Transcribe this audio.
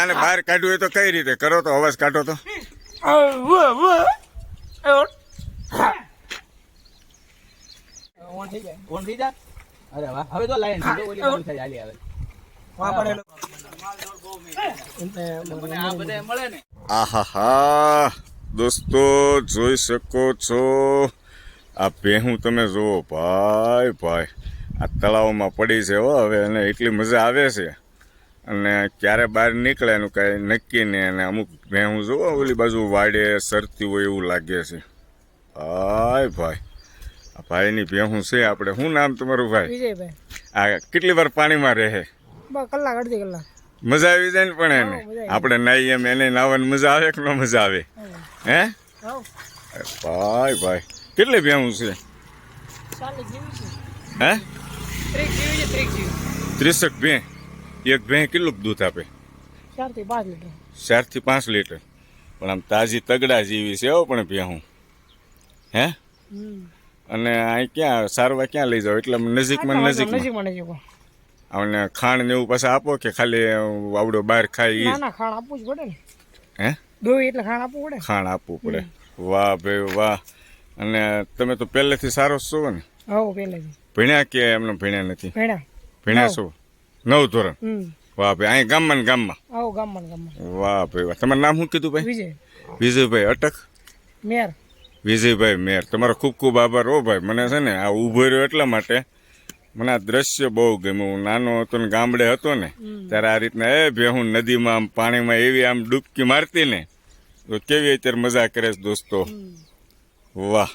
આને બહાર કાઢવું હોય તો કઈ રીતે? કરો તો અવાજ કાઢો તો. ઓન થઈ જાય ઓન થઈ જાય અરે વાહ હવે તો લાઈન છે તો ઓલી બાજુ થઈ ચાલી આવે. આ બધા મળે ને? આહાહા દોસ્તો જોઈ શકો છો. આ ભેહું તમે જુઓ. ભાઈ ભાઈ. આ તળાવમાં પડી છે હો હવે અને એટલી મજા આવે છે. અને ક્યારે બહાર નીકળે એનું કાંઈ નક્કી નહીં. અને અમુક ભેહું જુઓ ઓલી બાજુ વાડે સરતી હોય એવું લાગે છે. હાય ભાઈ. આ ભાઈની ભેહું છે આપણે. શું નામ તમારું ભાઈ? વિજયભાઈ. આ કેટલી વાર પાણીમાં રહે? કલાક અડધી કલાક. મજા આવી જાય ને પણ એને? હા. આપણે નાઈ એમ એને નાવાની મજા આવે કે ન મજા આવે? હે. ભાઈ ભાઈ. કેટલી ભેહું છે? હે? ત્રીસક ભે? એક ભે કેટલું દૂધ આપે? ચારથી પાંચ લીટર. ચારથી પાંચ લીટર. પણ આમ તાજી તગડા જેવી છે હો પણ ભેહું. હે? અને અહીં ક્યાં સારવા ક્યાં લઈ જાઓ? એટલે નજીકમાં નજીકમાં. અને ખાણ ને એવું પાછા આપો કે ખાલી આવડો બહાર ખાઈ ના ખાણ આપવું જ પડે ને. હે? દોઈ એટલે ખાણ આપવું પડે ખાણ આપવું પડે. વાહ ભાઈ વાહ. અને તમે તો પહેલેથી સારો છો ને? હવ પહેલેથી. ભણ્યા કે એમને ભણ્યા નથી? ભણ્યા. ભણ્યા છો? નવ ધોરણ? વાપે વાહ ભાઈ અહીં ગામમાં? ગામમાં આવો ગામમાં ગામમાં. વાહ ભાઈ વાહ તમારું નામ શું કીધું ભાઈ? વિજય. વિજયભાઈ અટક? મેર. વિજયભાઈ મેર. તમારો ખૂબ ખૂબ આભાર. હો ભાઈ મને છે ને આ ઊભો રહ્યો એટલા માટે. મને આ દ્રશ્ય બહુ ગમ્યું. હું નાનો હતો ને ગામડે હતો ને ત્યારે આ રીતના એ ભેહું નદીમાં આમ પાણીમાં એવી આમ ડૂબકી મારતી ને તો કેવી અત્યારે મજા કરે છે દોસ્તો. વાહ.